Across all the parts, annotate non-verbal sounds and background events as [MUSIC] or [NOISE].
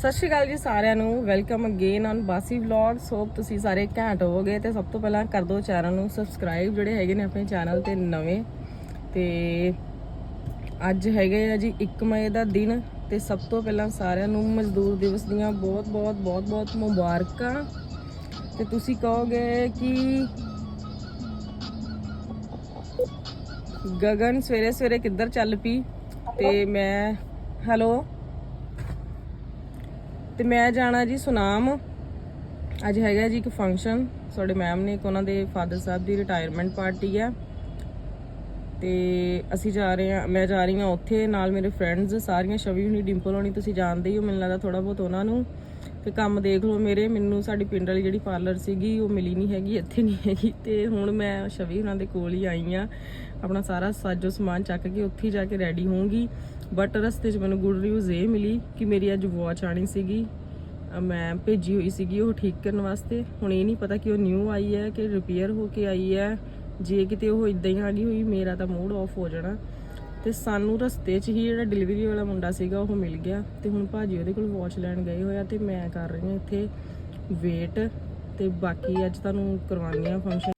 ਸਤਿ ਸ਼੍ਰੀ ਅਕਾਲ ਜੀ ਸਾਰਿਆਂ ਨੂੰ। Welcome again on Bassi vlogs hope ਤੁਸੀਂ ਸਾਰੇ ਘੈਂਟ ਹੋਵੋਗੇ ਤੇ ਸਭ ਤੋਂ ਪਹਿਲਾਂ ਕਰ ਦਿਓ ਚੈਨਲ ਨੂੰ ਸਬਸਕ੍ਰਾਈਬ ਜਿਹੜੇ ਹੈਗੇ ਨੇ ਆਪਣੇ ਚੈਨਲ ਤੇ ਨਵੇਂ। ਤੇ ਅੱਜ ਹੈਗੇ ਆ ਜੀ 1 ਮਈ ਦਾ ਦਿਨ ਤੇ ਸਭ ਤੋਂ ਪਹਿਲਾਂ ਸਾਰਿਆਂ ਨੂੰ ਮਜ਼ਦੂਰ ਦਿਵਸ ਦੀਆਂ ਬਹੁਤ ਬਹੁਤ ਬਹੁਤ ਬਹੁਤ ਮੁਬਾਰਕਾਂ। ਤੇ ਤੁਸੀਂ ਕਹੋਗੇ ਕਿ ਗਗਨ ਸਵੇਰੇ ਸਵੇਰੇ ਕਿੱਧਰ ਚੱਲ ਪਈ? ਤੇ ਮੈਂ ਹੈਲੋ ਤੇ ਮੈਂ ਜਾਣਾ ਜੀ ਸੁਨਾਮ। ਅੱਜ ਹੈਗਾ ਜੀ ਇੱਕ ਫੰਕਸ਼ਨ ਸਾਡੇ ਮੈਮ ਨੇ ਇੱਕ ਉਹਨਾਂ ਦੇ ਫਾਦਰ ਸਾਹਿਬ ਦੀ ਰਿਟਾਇਰਮੈਂਟ ਪਾਰਟੀ ਆ। ਤੇ ਅਸੀਂ ਜਾ ਰਹੇ ਹਾਂ, ਮੈਂ ਜਾ ਰਹੀ ਹਾਂ ਉੱਥੇ, ਨਾਲ ਮੇਰੇ ਫਰੈਂਡਸ ਸਾਰੀਆਂ ਸ਼ਵੀ ਹੁਣੀ, ਡਿੰਪਲ ਹੋਣੀ, ਤੁਸੀਂ ਜਾਣਦੇ ਹੀ ਹੋ, ਮੈਨੂੰ ਲੱਗਦਾ ਥੋੜਾ ਬਹੁਤ ਉਹਨਾਂ ਨੂੰ। ਤੇ ਕੰਮ ਦੇਖ ਲਓ ਮੇਰੇ, ਮੈਨੂੰ ਸਾਡੀ ਪਿੰਡ ਵਾਲੀ ਜਿਹੜੀ ਪਾਰਲਰ ਸੀਗੀ, ਉਹ ਮਿਲੀ ਨਹੀਂ ਹੈਗੀ, ਇੱਥੇ ਨਹੀਂ ਹੈਗੀ। ਤੇ ਹੁਣ ਮੈਂ ਸ਼ਵੀ ਉਹਨਾਂ ਦੇ ਕੋਲ ਹੀ ਆਈ ਆ ਆਪਣਾ ਸਾਰਾ ਸਾਜੋ ਸਮਾਨ ਚੱਕ ਕੇ ਉੱਥੇ ਹੀ ਜਾ ਕੇ ਰੈਡੀ ਹੋਊਂਗੀ। ਬਟ ਰਸਤੇ 'ਚ ਮੈਨੂੰ ਗੁੱਡ ਨਿਊਜ਼ ਇਹ ਮਿਲੀ ਕਿ ਮੇਰੀ ਅੱਜ ਵਾਚ ਆਣੀ ਸੀਗੀ। ਮੈਂ ਭੇਜੀ ਹੋਈ ਸੀਗੀ ਉਹ ਠੀਕ ਕਰਨ ਵਾਸਤੇ। ਹੁਣ ਇਹ ਨਹੀਂ ਪਤਾ ਕਿ ਉਹ ਨਿਊ ਆਈ ਹੈ ਕਿ ਰਿਪੇਅਰ ਹੋ ਕੇ ਆਈ ਹੈ। ਜੇ ਕਿਤੇ ਉਹ ਇਦਾਂ ਹੀ ਆ ਗਈ ਹੋਈ, ਮੇਰਾ ਤਾਂ ਮੂਡ ਆਫ ਹੋ ਜਾਣਾ। ਤੇ ਸਾਨੂੰ ਰਸਤੇ 'ਚ ਹੀ ਜਿਹੜਾ ਡਿਲੀਵਰੀ ਵਾਲਾ ਮੁੰਡਾ ਸੀਗਾ, ਉਹ ਮਿਲ ਗਿਆ। ਤੇ ਹੁਣ ਭਾਜੀ ਉਹਦੇ ਕੋਲ ਵਾਚ ਲੈਣ ਗਏ ਹੋਇਆ ਤੇ ਮੈਂ ਕਰ ਰਹੀ ਹਾਂ ਇੱਥੇ ਵੇਟ ਤੇ ਬਾਕੀ ਅੱਜ ਤੁਹਾਨੂੰ ਕਰਵਾਉਣੀ ਆ ਫੰਕਸ਼ਨ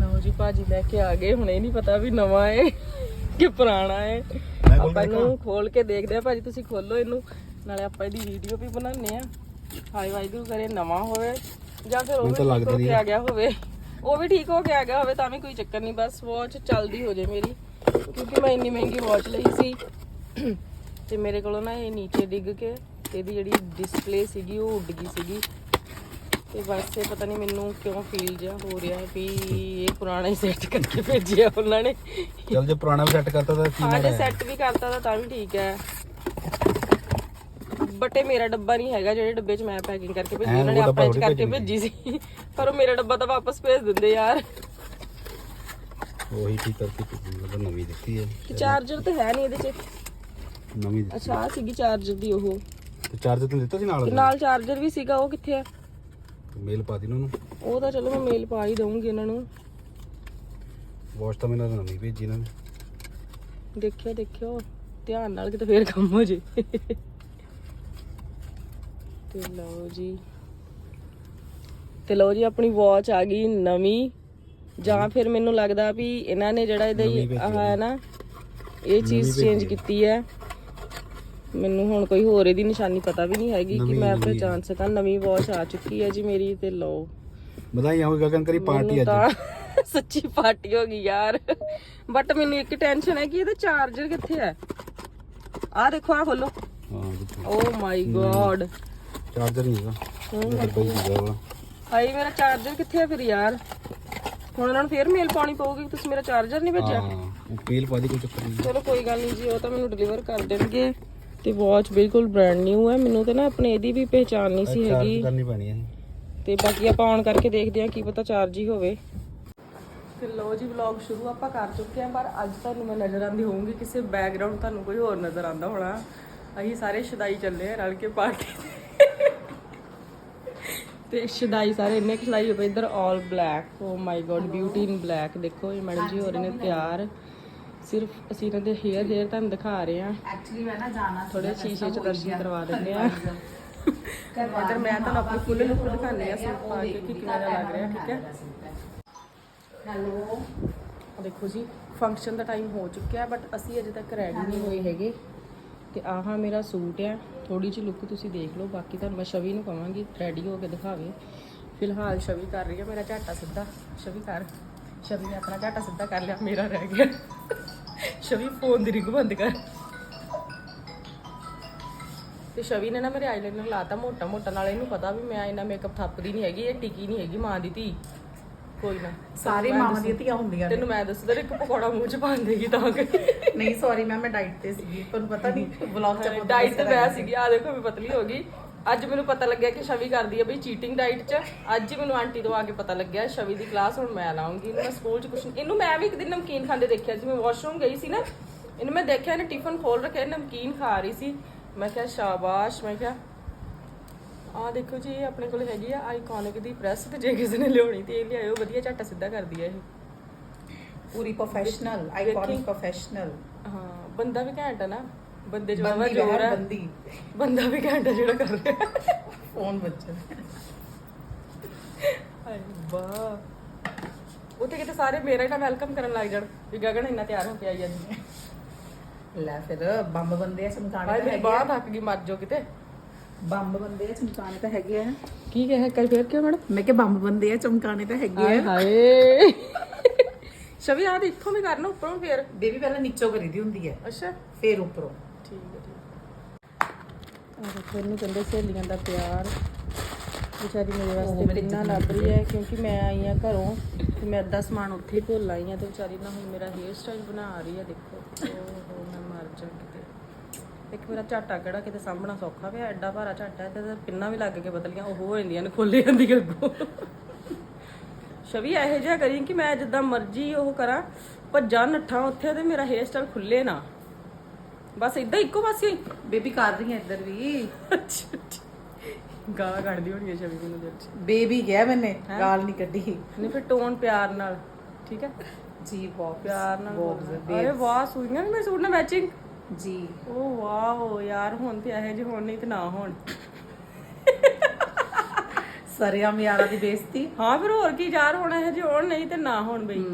ਲਓ ਜੀ, ਭਾਜੀ ਲੈ ਕੇ ਆ ਗਏ। ਹੁਣ ਇਹ ਨਹੀਂ ਪਤਾ ਵੀ ਨਵਾਂ ਹੈ। ਕਿ ਪੁਰਾਣਾ ਹੈ। ਆਪਾਂ ਇਹਨੂੰ ਖੋਲ ਕੇ ਦੇਖਦੇ ਆ ਭਾਜੀ ਤੁਸੀਂ ਖੋਲੋ ਇਹਨੂੰ। ਨਾਲੇ ਆਪਾਂ ਇਹਦੀ ਵੀਡੀਓ ਵੀ ਬਣਾਉਂਦੇ ਆ ਹਾਈ ਵਾਹਿਗੁਰੂ ਕਰੇ ਨਵਾਂ ਹੋਵੇ। ਜਾਂ ਫਿਰ ਉਹ ਵੀ ਠੀਕ ਹੋ ਕੇ ਆ। ਗਿਆ ਹੋਵੇ। ਉਹ ਵੀ ਠੀਕ ਹੋ ਕੇ ਆ ਗਿਆ ਹੋਵੇ ਤਾਂ ਵੀ ਕੋਈ ਚੱਕਰ ਨਹੀਂ। ਬਸ ਵਾਚ ਚੱਲਦੀ ਹੋ ਜੇ ਮੇਰੀ। ਕਿਉਂਕਿ ਮੈਂ ਇੰਨੀ ਮਹਿੰਗੀ ਵਾਚ ਲਈ ਸੀ। ਤੇ ਮੇਰੇ ਕੋਲੋਂ ਨਾ ਇਹ ਨੀਚੇ ਡਿੱਗ ਕੇ ਇਹਦੀ ਜਿਹੜੀ ਡਿਸਪਲੇ ਸੀਗੀ ਉਹ ਉੱਡ ਗਈ ਸੀਗੀ। ਤੇ ਬਸ ਇਹ ਪਤਾ ਨਹੀਂ ਮੈਨੂੰ ਕਿਉਂ ਫੀਲ ਜਿਹਾ ਹੋ ਰਿਹਾ ਵੀ ਇਹ ਪੁਰਾਣਾ ਹੀ ਸੈੱਟ ਕਰਕੇ ਭੇਜਿਆ ਉਹਨਾਂ ਨੇ। ਚਲ ਜੇ ਪੁਰਾਣਾ ਵੀ ਸੈੱਟ ਕਰਤਾ ਤਾਂ ਕੀ ਹਾਂ ਜੇ ਸੈੱਟ ਵੀ ਕਰਤਾ ਤਾਂ ਤਾਂ ਵੀ ਠੀਕ ਹੈ। ਬਟ ਇਹ ਮੇਰਾ ਡੱਬਾ ਨਹੀਂ ਹੈਗਾ ਜਿਹੜੇ ਡੱਬੇ 'ਚ ਮੈਂ ਪੈਕਿੰਗ ਕਰਕੇ ਭੇਜੀ ਉਹਨਾਂ ਨੇ ਆਪਣੇ 'ਚ ਕਰਕੇ ਭੇਜੀ ਸੀ। ਪਰ ਉਹ ਮੇਰਾ ਡੱਬਾ ਤਾਂ ਵਾਪਸ ਭੇਜ ਦਿੰਦੇ ਯਾਰ। ਉਹੀ ਠੀਕ ਕਰਕੇ ਮਤਲਬ ਨਵੀਂ ਦਿੱਤੀ ਹੈ। ਚਾਰਜਰ ਤਾਂ ਹੈ ਨਹੀਂ ਇਹਦੇ 'ਚ। ਨਵੀਂ ਦਿੱਤੀ। ਅੱਛਾ ਆਹ ਸੀਗੀ ਚਾਰਜਰ ਦੀ ਉਹ। ਤੇ ਚਾਰਜਰ ਤੈਨੂੰ ਦਿੱਤਾ ਸੀ ਨਾਲ ਤੇ ਨਾਲ ਚਾਰਜਰ ਵੀ ਸੀਗਾ ਉਹ ਕਿੱਥੇ ਆ? ਮੇਲ ਪਾ ਦੀ ਨਾ ਉਹ ਤਾਂ ਚਲੋ ਮੈਂ ਮੇਲ ਪਾ ਹੀ ਦਊਂਗੀ ਇਹਨਾਂ ਨੂੰ। ਵਾਚ ਤਾਂ ਮੈਨੂੰ ਨਵੀਂ ਭੇਜੀ ਇਹਨਾਂ ਨੇ। ਦੇਖਿਓ ਦੇਖਿਓ। ਧਿਆਨ ਨਾਲ ਕਿਤੇ ਫੇਰ ਕੰਮ ਹੋ ਜੇ। ਤੇ ਲਓ ਜੀ। ਤੇ ਲਓ ਜੀ ਆਪਣੀ ਵਾਚ ਆ ਗਈ ਨਵੀਂ। ਜਾਂ ਫਿਰ ਮੈਨੂੰ ਲੱਗਦਾ ਵੀ ਇਹਨਾਂ ਨੇ ਜਿਹੜਾ ਇਹਦਾ ਆਹ ਹੈ ਨਾ ਇਹ ਚੀਜ਼ ਚੇਂਜ ਕੀਤੀ ਹੈ। ਮੈਨੂੰ ਹੁਣ ਕੋਈ ਹੋਰ ਇਹਦੀ ਨਿਸ਼ਾਨੀ ਪਤਾ ਵੀ ਨਹੀਂ ਹੈਗੀ ਕਿ ਮੈਂ ਪਹਿਚਾਨ ਸਕਾਂ। ਨਵੀਂ ਵਾਚ ਆ ਚੁੱਕੀ ਹੈ ਜੀ ਮੇਰੀ ਤੇ ਲਓ। ਵਧਾਈਆਂ ਹੋਈ ਗਗਨ ਕਰੀ ਪਾਰਟੀ ਮੈਨੂੰ ਅੱਜ। ਤਾਂ [LAUGHS] ਸੱਚੀ ਪਾਰਟੀ ਹੋ ਗਈ ਯਾਰ। ਬਟ ਮੈਨੂੰ ਇੱਕ ਟੈਨਸ਼ਨ ਹੈ ਕਿ ਇਹਦਾ ਚਾਰਜਰ ਕਿੱਥੇ ਹੈ? ਆਹ ਦੇਖੋ ਆ ਖੋਲੋ। ਹਾਂ ਓ ਮਾਈ ਗॉड ਚਾਰਜਰ ਨਹੀਂ ਹੈਗਾ ਇਹ ਡੱਬਾ ਹੀ ਸੀਗਾ ਵਾ। ਹਾਈ ਮੇਰਾ ਚਾਰਜਰ ਕਿੱਥੇ ਹੈ ਫਿਰ ਯਾਰ? ਹੁਣ ਇਹਨਾਂ ਨੂੰ ਫੇਰ ਮੇਲ ਪਾਉਣੀ ਪਊਗੀ ਕਿ ਤੁਸੀਂ ਮੇਰਾ ਚਾਰਜਰ ਨਹੀਂ ਭੇਜਿਆ। ਹਾਂ ਉਹ ਪੀਲ ਪਾ ਦੀ ਕੋਈ ਚੱਕਰ ਨਹੀਂ। ਚਲੋ ਕੋਈ ਗੱਲ ਨਹੀਂ ਜੀ ਉਹ ਤਾਂ ਮੈਨੂੰ ਡਿਲੀਵਰ ਕਰ ਦੇਣਗੇ। ਤੇ ਵਾਚ ਬਿਲਕੁਲ ਬ੍ਰਾਂਡ ਨਿਊ ਹੈ। ਮੈਨੂੰ ਤਾਂ ਨਾ ਆਪਣੇ ਇਹਦੀ ਵੀ ਪਹਿਚਾਨ ਨਹੀਂ ਸੀ ਹੈਗੀ। ਚਾਰਜ ਕਰਨੀ ਪੈਣੀ ਹੈ। ਤੇ ਬਾਕੀ ਆਪਾਂ ਔਨ ਕਰਕੇ ਦੇਖਦੇ ਹਾਂ ਕੀ ਪਤਾ ਚਾਰਜ ਹੀ ਹੋਵੇ। ਤੇ ਲੋ ਜੀ ਵਲੌਗ ਸ਼ੁਰੂ ਆਪਾਂ ਕਰ ਚੁੱਕੇ ਹਾਂ ਪਰ ਅੱਜ ਤੁਹਾਨੂੰ ਮੈਂ ਨਜ਼ਰ ਆਂਦੀ ਹੋਊਗੀ ਕਿਸੇ ਬੈਕਗ੍ਰਾਉਂਡ ਤੁਹਾਨੂੰ ਕੋਈ ਹੋਰ ਨਜ਼ਰ ਆਂਦਾ ਹੋਣਾ। ਅਸੀਂ ਸਾਰੇ ਸ਼ਦਾਈ ਚੱਲੇ ਆ ਰਲ ਕੇ ਪਾਰਟੀ ਤੇ। ਸ਼ਦਾਈ ਸਾਰੇ ਇੰਨੇ ਕੁ ਸ਼ਦਾਈ ਹੋ ਪਏ ਇਧਰ 올 black oh my god beauty in black ਦੇਖੋ ਇਹ ਮੈਡਮ ਜੀ ਹੋ ਰਹੇ ਨੇ ਤਿਆਰ। ਸਿਰਫ ਅਸੀਂ ਇਹਨਾਂ ਦੇ ਹੇਅਰ ਹੇਅਰ ਤੁਹਾਨੂੰ ਦਿਖਾ ਰਹੇ ਹਾਂ। ਐਕਚੁਅਲੀ ਮੈਂ ਨਾ ਜਾਣਾ ਥੋੜੇ ਸ਼ੀਸ਼ੇ 'ਚ ਦਰਸ਼ਨ ਕਰਵਾ ਦਿੰਦੇ ਆ ਇਧਰ ਮੈਂ ਤੁਹਾਨੂੰ ਆਪਣੀ ਫੁੱਲ ਲੁੱਕ ਦਿਖਾਉਂਦੀ ਆ ਸੂਟ ਪਾ ਕੇ ਕਿ ਕਿਵੇਂ ਦਾ ਲੱਗ ਰਿਹਾ ਠੀਕ ਹੈ? ਹੈਲੋ? ਦੇਖੋ ਜੀ ਫੰਕਸ਼ਨ ਦਾ ਟਾਈਮ ਹੋ ਚੁੱਕਿਆ ਬਟ ਅਸੀਂ ਅਜੇ ਤੱਕ ਰੈਡੀ ਨਹੀਂ ਹੋਏ ਹੈਗੇ। ਤੇ ਆਹ ਮੇਰਾ ਸੂਟ ਆ ਥੋੜੀ ਜਿਹੀ ਲੁੱਕ ਤੁਸੀਂ ਦੇਖ ਲਓ ਬਾਕੀ ਤੁਹਾਨੂੰ ਮੈਂ ਸ਼ਵੀ ਨੂੰ ਕਵਾਂਗੀ ਰੈਡੀ ਹੋ ਕੇ ਦਿਖਾਵੇ। ਫਿਲਹਾਲ ਸ਼ਵੀ ਕਰ ਰਹੀ ਹੈ ਮੇਰਾ ਝਾਟਾ ਸਿੱਧਾ ਸ਼ਵੀ ਕਰ। ਸ਼ਵੀ ਨੇ ਆਪਣਾ ਝਾਟਾ ਸਿੱਧਾ ਕਰ ਲਿਆ ਮੇਰਾ ਰਹਿ ਗਿਆ। ਸ਼ਵੀ ਫੋਨ ਦੀ ਰਿੰਗ ਬੰਦ ਕਰ। ਤੇ ਸ਼ਵੀ ਨੇ ਨਾ ਮੇਰੇ ਆਈਲਾਈਨਰ ਲਾਤਾ ਮੋਟਾ ਮੋਟਾ ਨਾਲ ਇਹਨੂੰ ਪਤਾ ਵੀ ਮੈਂ ਇੰਨਾ ਮੇਕਅਪ ਥੱਪਦੀ ਨਹੀਂ ਹੈਗੀ ਇਹ ਟਿਕੀ ਨਹੀਂ ਹੈਗੀ ਮਾਂ ਦੀ ਧੀ। ਕੋਈ ਨਾ। ਸਾਰੇ ਮਾਵਾਂ ਦੀਆਂ ਧੀਆਂ ਹੁੰਦੀਆਂ ਨੇ। ਤੈਨੂੰ ਮੈਂ ਦੱਸ ਦਰ ਇੱਕ ਪਕੌੜਾ ਮੂੰਹ ਚ ਪਾਣ ਦੇਗੀ ਤਾਂ ਕਿ। ਨਹੀਂ ਸੌਰੀ ਮੈਮ ਮੈਂ ਡਾਈਟ ਤੇ ਸੀਗੀ। ਤੁਹਾਨੂੰ ਪਤਾ ਨਹੀਂ ਵਲੌਗ [LAUGHS] ਚ ਡਾਈਟ ਤੇ ਮੈਂ ਸੀਗੀ। ਆ। ਦੇਖੋ ਮੈਂ ਪਤਲੀ ਹੋ ਗਈ। ਅੱਜ ਮੈਨੂੰ ਪਤਾ ਲੱਗਿਆ ਕਿ ਸ਼ਵੀ ਕਰਦੀ ਹੈ ਬਈ ਚੀਟਿੰਗ ਡਾਈਟ 'ਚ। ਅੱਜ ਹੀ ਮੈਨੂੰ ਆਂਟੀ ਤੋਂ ਆ ਕੇ ਪਤਾ ਲੱਗਿਆ ਸ਼ਵੀ ਦੀ ਕਲਾਸ ਹੁਣ ਮੈਂ ਲਾਉਂਗੀ। ਇਹਨੂੰ ਮੈਂ ਸਕੂਲ 'ਚ ਕੁਛ ਇਹਨੂੰ ਮੈਂ ਵੀ ਇੱਕ ਦਿਨ ਨਮਕੀਨ ਖਾਂਦੇ ਦੇਖਿਆ ਸੀ। ਮੈਂ ਵਾਸ਼ਰੂਮ ਗਈ ਸੀ ਨਾ ਇਹਨੂੰ ਮੈਂ ਦੇਖਿਆ ਇਹਨੇ ਟਿਫਨ ਖੋਲ ਰੱਖਿਆ ਨਮਕੀਨ ਖਾ ਰਹੀ ਸੀ। ਮੈਂ ਕਿਹਾ ਸ਼ਾਬਾਸ਼ ਮੈਂ ਕਿਹਾ ਆ ਦੇਖੋ ਜੀ ਇਹ ਆਪਣੇ ਕੋਲ ਹੈਗੀ ਆ ਆਈਕੋਨਿਕ ਦੀ ਪ੍ਰੈਸ ਤੇ ਜੇ ਕਿਸੇ ਨੇ ਲਿਆਉਣੀ ਤੇ ਇਹ ਲਿਆਇਓ ਵਧੀਆ ਝੱਟਾ ਸਿੱਧਾ ਕਰਦੀ ਆ ਇਹ। ਪੂਰੀ ਪ੍ਰੋਫੈਸ਼ਨਲ ਆਈਕੋਨਿਕ ਪ੍ਰੋਫੈਸ਼ਨਲ ਹਾਂ ਬੰਦਾ ਵੀ ਘੈਂਟ ਆ ਨਾ। ਬੰਦੇ ਚ ਵਾਵਾ ਬੰਦੀ ਜ਼ੋਰ ਹੈ। ਬੰਦੀ। ਬੰਦਾ ਵੀ ਘੰਟਾ ਜਿਹੜਾ ਕਰ ਰਿਹਾ। ਫੋਨ ਵੱਜਣ। ਹਾਏ ਬਾ ਉੱਥੇ ਕਿਤੇ ਸਾਰੇ ਮੇਰਾ ਹੀ ਨਾ ਵੈਲਕਮ ਕਰਨ ਲੱਗ ਜਾਣ ਵੀ ਗਗਨ ਇੰਨਾ ਤਿਆਰ ਹੋ ਕੇ ਆਈ ਜਾਂਦੀ ਲੈ ਫਿਰ ਬੰਬ ਬੰਦੇ ਆ ਚਮਕਾਣੇ ਹਾਏ ਤਾਂ ਮੇਰੀ ਹੈਗੇ ਬਾਹ ਆ ਥੱਕ ਗਈ ਮਰ ਜਾਓ ਕਿਤੇ। ਬੰਬ ਬੰਦੇ ਆ ਚਮਕਾਣੇ ਤਾਂ ਹੈਗੇ ਆ। ਕੀ ਕਹੇ ਕਈ ਫੇਰ ਕਿਉਂ ਮੈਡਮ? ਮੈਂ ਕਿਹਾ ਬੰਬ ਬੰਦੇ ਆ ਚਮਕਾਣੇ ਤਾਂ ਹੈਗੇ ਆ। ਹਾਏ ਸ਼ਵੀ ਆ ਇੱਥੋਂ ਵੀ ਕਰਨਾ ਉੱਪਰੋਂ ਫੇਰ। ਬੇਬੀ ਪਹਿਲਾਂ ਨੀਚੋਂ ਕਰੀਦੀ ਹੁੰਦੀ ਹੈ। ਅੱਛਾ। ਫੇਰ ਉੱਪਰੋਂ। ਦੇਖੋ ਇਹਨੂੰ ਕਹਿੰਦੇ ਸਹੇਲੀਆਂ ਦਾ ਪਿਆਰ। ਵਿਚਾਰੀ ਮੇਰੇ ਵਾਸਤੇ ਕਿੰਨਾ ਲੱਭ ਰਹੀ ਹੈ ਕਿਉਂਕਿ ਮੈਂ ਆਈ ਆ ਘਰੋਂ ਤੇ ਮੈਂ ਅੱਧਾ ਸਮਾਨ ਉੱਥੇ ਹੀ ਭੁੱਲ ਆਈ ਆ ਤੇ ਵਿਚਾਰੀ ਨਾ ਹੁਣ ਮੇਰਾ ਹੇਅਰ ਸਟਾਈਲ ਬਣਾ ਰਹੀ ਆ ਦੇਖੋ। ਓਹੋ ਮੈਂ ਮਰ ਜਾ ਕਿਤੇ। ਇੱਕ ਮੇਰਾ ਝਾਟਾ ਕਿਹੜਾ ਕਿਤੇ ਸਾਹਮਣਾ ਸੌਖਾ ਪਿਆ ਐਡਾ ਭਾਰਾ ਝਾਟਾ ਤੇ ਪਿੰਨਾਂ ਵੀ ਲੱਗ ਕੇ ਬਦਲੀਆਂ ਉਹ ਹੋ ਜਾਂਦੀਆਂ ਨੇ ਖੋਲੇ ਜਾਂਦੀਆਂ ਅੱਗੋਂ। ਸ਼ਵੀ ਇਹੋ ਜਿਹਾ ਕਰੀ ਕਿ ਮੈਂ ਜਿੱਦਾਂ ਮਰਜ਼ੀ ਉਹ ਕਰਾਂ ਭੱਜਾਂ ਨੱਠਾਂ ਉੱਥੇ ਤੇ ਮੇਰਾ ਹੇਅਰ ਸਟਾਈਲ ਖੁੱਲੇ ਨਾ। ਬਸ ਇਦਾਂ ਇੱਕੋ ਪਾਸੇ ਹੀ। ਬੇਬੀ ਕਰ ਰਹੀ ਹੈ ਇੱਧਰ ਵੀ। ਗਾਲਾਂ ਕੱਢਦੀ ਹੋਣੀ ਹੈ ਸ਼ਵੀ ਮੈਨੂੰ ਦਿਲ ਚ ਬੇਬੀ ਗਿਆ ਮੈਨੇ ਗਾਲ ਨਹੀਂ ਕੱਢੀ। ਨਹੀਂ ਫਿਰ ਟੋਨ ਪਿਆਰ ਨਾਲ। ਠੀਕ ਹੈ? ਜੀ ਬਹੁਤ ਪਿਆਰ ਨਾਲ ਬਹੁਤ ਬੋਲਣਾ। ਅਰੇ ਵਾਹ ਸੂਈਆਂ ਵੀ ਮੇਰੇ ਸੂਟ ਨਾਲ ਮੈਚਿੰਗ ਜੀ। ਓ ਵਾਓ ਯਾਰ ਹੁਣ ਤੇ ਇਹੋ ਜਿਹੇ ਹੋਣ ਨਹੀਂ ਤੇ ਨਾ ਹੋਣ। ਸਰਿਆ ਮਿਆਰਾ ਦੀ ਬੇਇੱਜ਼ਤੀ। ਹਾਂ ਫਿਰ ਹੋਰ ਕੀ ਯਾਰ ਹੋਣਾ ਇਹੋ ਜਿਹੇ ਹੋਣ ਨਹੀਂ ਤੇ ਨਾ ਹੋਣ ਬਈ।